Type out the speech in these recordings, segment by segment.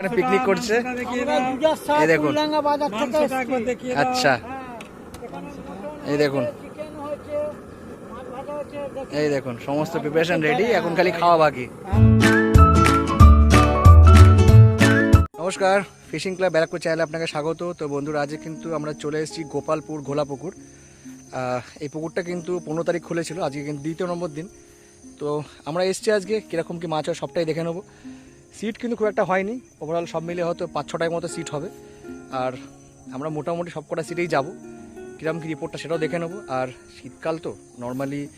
এখানে পিকনিক করছে। এই দেখুন। আচ্ছা। এই দেখুন। এই দেখুন সমস্ত প্রিপারেশন রেডি এখন খালি খাওয়া বাকি। নমস্কার ফিশিং ক্লাব ব্যারাকপুর চ্যানেলে আপনাকে স্বাগত। তো বন্ধুরা আজকে কিন্তু আমরা চলে এসেছি গোপালপুর ঘোলাপুকুর আহ, এই পুকুরটা কিন্তু পনেরো তারিখ খুলেছিল আজকে কিন্তু দ্বিতীয় নম্বর দিন। তো আমরা এসছি আজকে কীরকম কি মাছ হয় সবটাই দেখে নেব। সিট কিন্তু খুব একটা হয়নি। ওভারঅল সব মিলে হয়তো পাঁচ ছটায় মতো সিট হবে। আর আমরা মোটামুটি সব কটা সিটেই যাব। কীরকম কী রিপোর্টটা সেটাও দেখে নেব। আর শীতকাল তো নর্মালি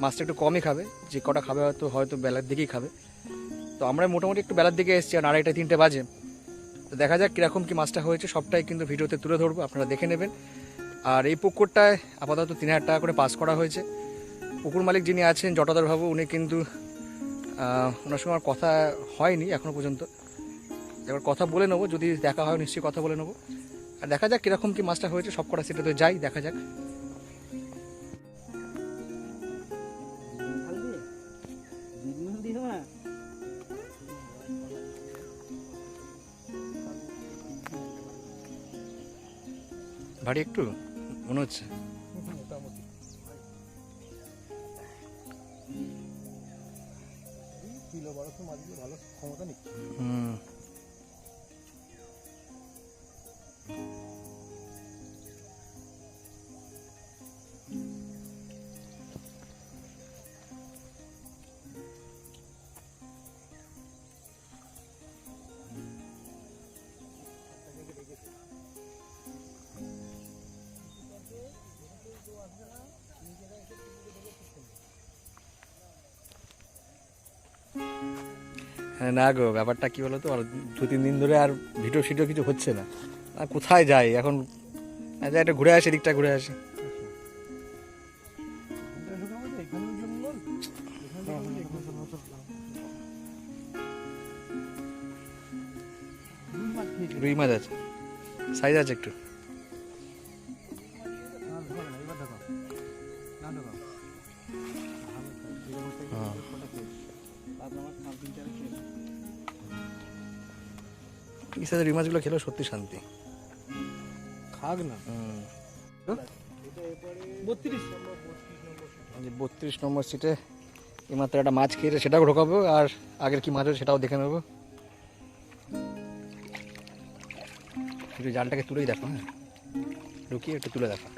মাছটা একটু কমই খাবে। যে কটা খাবে হয়তো হয়তো বেলার দিকেই খাবে। তো আমরা মোটামুটি একটু বেলার দিকে এসেছি, আর আড়াইটা, তিনটে বাজে। তো দেখা যাক কীরকম কী মাছটা হয়েছে। সবটাই কিন্তু ভিডিওতে তুলে ধরবো, আপনারা দেখে নেবেন। আর এই পুকুরটায় আপাতত তিন হাজার টাকা করে পাস করা হয়েছে। পুকুর মালিক যিনি আছেন জটাধর বাবু উনি কিন্তু ওনার সঙ্গে আমার কথা হয়নি এখনও পর্যন্ত। এবার কথা বলে নেব, যদি দেখা হয় নিশ্চয়ই কথা বলে নেব। আর দেখা যাক কীরকম কি মাছটা হয়েছে, সব কটা সেটা তো যাই, দেখা যাক। ভারী একটু, মনে হচ্ছে। হুম হ্যাঁ না গো, ব্যাপারটা কি বলো তো আর দু, তিন দিন ধরে আর ভিডিও সিডিও কিছু হচ্ছে না। আর কোথায় যাই? এখন আচ্ছা একটা ঘুরে আসি দিকটা ঘুরে আসি। রুই মাছ আছে। সাইজ আছে একটু। হ্যাঁ। রুই মাছগুলো খেলেও সত্যি শান্তি। খাক না। বত্রিশ। বত্রিশ নম্বর সিটে এইমাত্র একটা মাছ খেয়েছে সেটাও ঢোকাবো আর আগের কি মাছ সেটাও দেখে নেব। একটু জালটাকে তুলেই দেখো হ্যাঁ। ঢুকিয়ে একটু তুলে দেখো।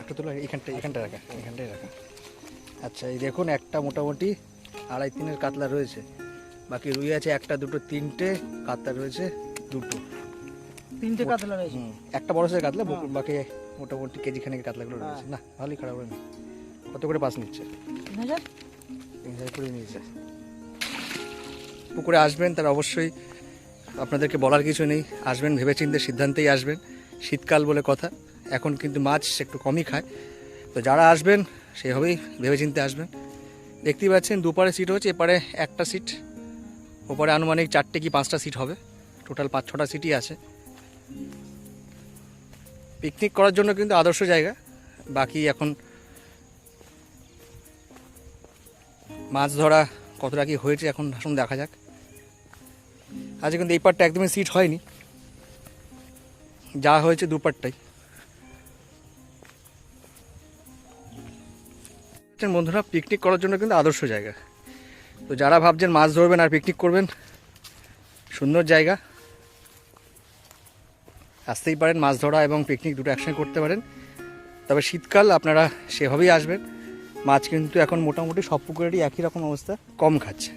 একটু তুলে এখানটা এখানটা রাখা এখানটাই রাখা। আচ্ছা এই দেখুন একটা মোটামুটি আড়াই তিনের কাতলা রয়েছে। বাকি রুই আছে একটা দুটো তিনটে কাতলা রয়েছে দুটো। তিনটে কাতলা রয়েছে? একটা বড় সাইজের কাতলা বাকি- বাকি মোটামুটি কেজি খানিক কাতলাগুলো রয়েছে। না ভালোই খারাপ হয়নি কত করে পাস নিচ্ছে? তিন হাজার? তিন হাজার করে নিয়েছে। পুকুরে আসবেন তার অবশ্যই আপনাদেরকে বলার কিছু নেই। আসবেন ভেবেচিন্তে সিদ্ধান্তেই আসবেন। শীতকাল বলে কথা। এখন কিন্তু মাছ একটু কমই খায়। তো যারা আসবেন সেভাবেই ভেবেচিন্তে আসবেন দেখতেই পাচ্ছেন দুপারে সিট হচ্ছে এপারে একটা সিট ওপারে আনুমানিক চারটে কি পাঁচটা সিট হবে। টোটাল পাঁচ, ছটা সিটই আছে। পিকনিক করার জন্য কিন্তু আদর্শ জায়গা। বাকি এখন মাছ ধরা কতটা কি হয়েছে এখন আসুন দেখা যাক। আজ কিন্তু এই পারটা একদমই সিট হয়নি। যা হয়েছে দুপারটাই বন্ধুরা পিকনিক করার জন্য কিন্তু আদর্শ জায়গা। তো যারা ভাবছেন মাছ ধরবেন আর পিকনিক করবেন, সুন্দর জায়গা। আসতেই পারেন, মাছ ধরা এবং পিকনিক দুটো একসঙ্গে করতে পারেন। তবে শীতকাল আপনারা সেভাবেই আসবেন। মাছ কিন্তু এখন মোটামুটি সব পুকুরেরই একই রকম অবস্থা, কম খাচ্ছে।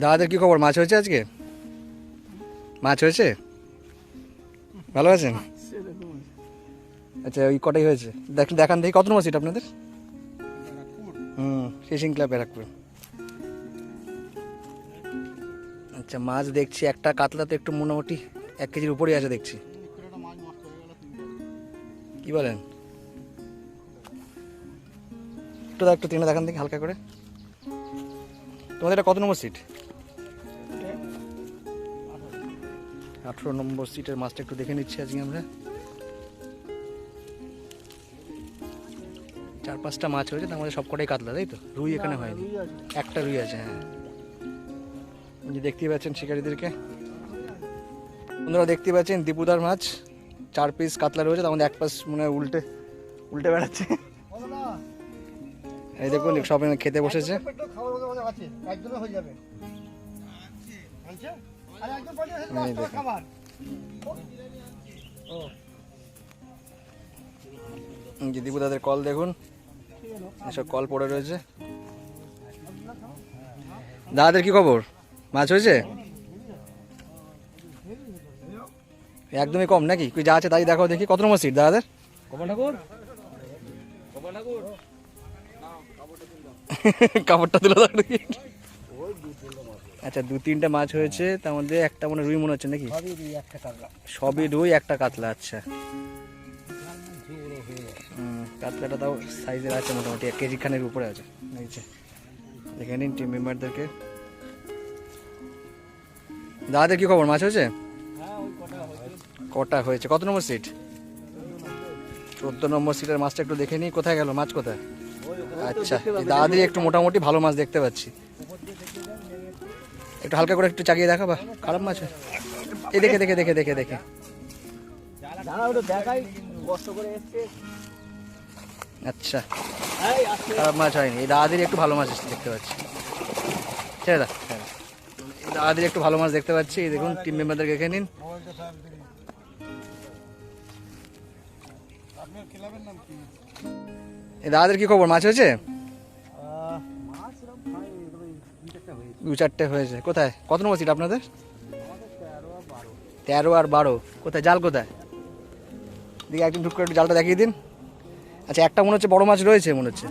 দাদাদের কি খবর? মাছ হয়েছে আজকে? মাছ হয়েছে? ভালো আছেন? আচ্ছা ওই কটাই হয়েছে? দেখ দেখান দেখি, কত নম্বর সিট আপনাদের? হুম ফিশিং ক্লাব ব্যারাকপুর। আচ্ছা মাছ দেখছি, একটা কাতলা তো একটু মোটামুটি এক কেজির উপরেই আছে দেখছি। কি বলেন? একটু একটু টেনে দেখান দেখি, হালকা করে। তোমাদের এটা কত নম্বর সিট আঠেরো নম্বর সিটের মাছটা একটু দেখে নিচ্ছি আজকে আমরা। চার পাঁচটা মাছ হয়েছে তার মধ্যে সবকটাই কাতলা তাই তো? রুই এখানে হয়নি। একটা রুই আছে হ্যাঁ। যে দেখতেই পাচ্ছেন শিকারীদেরকে। বন্ধুরা দেখতে পাচ্ছেন দীপুদার মাছ। চার পিস কাতলা রয়েছে তার মধ্যে এক পাশ মনে হয় উল্টে উল্টে বেড়াচ্ছে। এই দেখুন সব খেতে বসেছে। একদমই হয়ে যাবে। যে দীপুদাদের কল দেখুন। এসব কল পড়ে রয়েছে। দাদাদের কি খবর? মাছ হয়েছে? একদমই কম নাকি? তুই যা আছে তাই দেখো দেখি। কত নম্বর সিট দাদাদের? কমল ঠাকুর? কাপড়টা তুলে দাও দেখি। আচ্ছা দু তিনটা মাছ হয়েছে তার মধ্যে একটা মনে রুই মনে হচ্ছে নাকি? সবই রুই একটা কাতলা। আচ্ছা। কাতলাটা তাও সাইজের আছে মোটামুটি এক কেজি খানের উপরে আছে। দেখে নিন টিম মেম্বারদেরকে দাদাদের কি খবর? মাছ হয়েছে? হ্যাঁ কটা হয়েছে। কত নম্বর সিট চোদ্দ নম্বর সিটের মাছটা একটু দেখে নিই কোথায় গেল? মাছ কোথায়? আচ্ছা দাদাদের একটু মোটামুটি ভালো মাছ দেখতে পাচ্ছি। একটু হালকা করে একটু চাগিয়ে দেখা বা খারাপ মাছ এই দেখে দেখে দেখে দেখে দেখে। আচ্ছা। খারাপ মাছ হয়নি। এই দাদাদের একটু ভালো মাছ দেখতে পাচ্ছি। ছেড়ে দা দাদাদের একটু ভালো মাছ দেখতে পাচ্ছি। এই দেখুন টিম মেম্বারদের দেখে নিন। দাদাদের কি খবর? মাছ হয়েছে? দু চারটে হয়েছে। কোথায়? কত নম্বর সিট আপনাদের? তেরো আর বারো। কোথায়? জাল কোথায়? দিকে একদিন ঢুক করে একটু জালটা দেখিয়ে দিন। আচ্ছা একটা মনে হচ্ছে বড় মাছ রয়েছে, মনে হচ্ছে।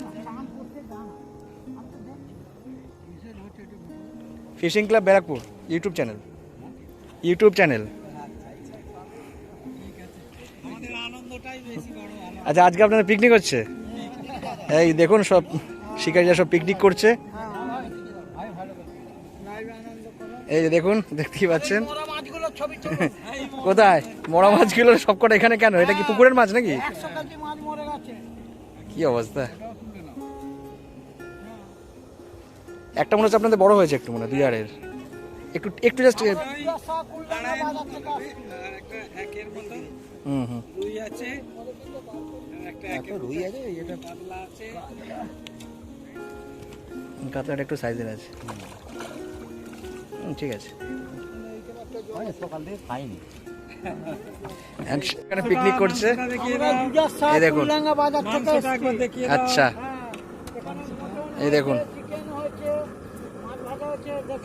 Fishing club Barrackpore YouTube channel. YouTube channel. আচ্ছা আজকে আপনাদের পিকনিক হচ্ছে? এই দেখুন সব শিকারীরা সব পিকনিক করছে। এই যে দেখুন দেখতেই পাচ্ছেন। বড় মাছগুলো ছবি কোথায়? বড় মাছগুলো সবকটা এখানে কেন? এটা কি পুকুরের মাছ নাকি? মরে কি অবস্থা? একটা মনে হচ্ছে আপনাদের বড় হয়েছে একটু মনে হয় দুই আড়ের। একটু একটু জাস্ট। হুম হুম। রুই আছে। রুই আছে এটা পাতলা আছে। কাতলাটা একটু সাইজের আছে। ঠিক আছে। এখানে পিকনিক করছে। এই দেখুন। আচ্ছা। এই দেখুন।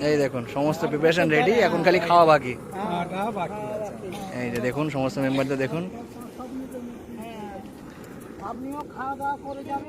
এই দেখুন সমস্ত প্রিপারেশন রেডি এখন খালি খাওয়া বাকি। এই যে দেখুন সমস্ত মেম্বারদের দেখুন। আপনিও খাওয়া দাওয়া করে যাবেন।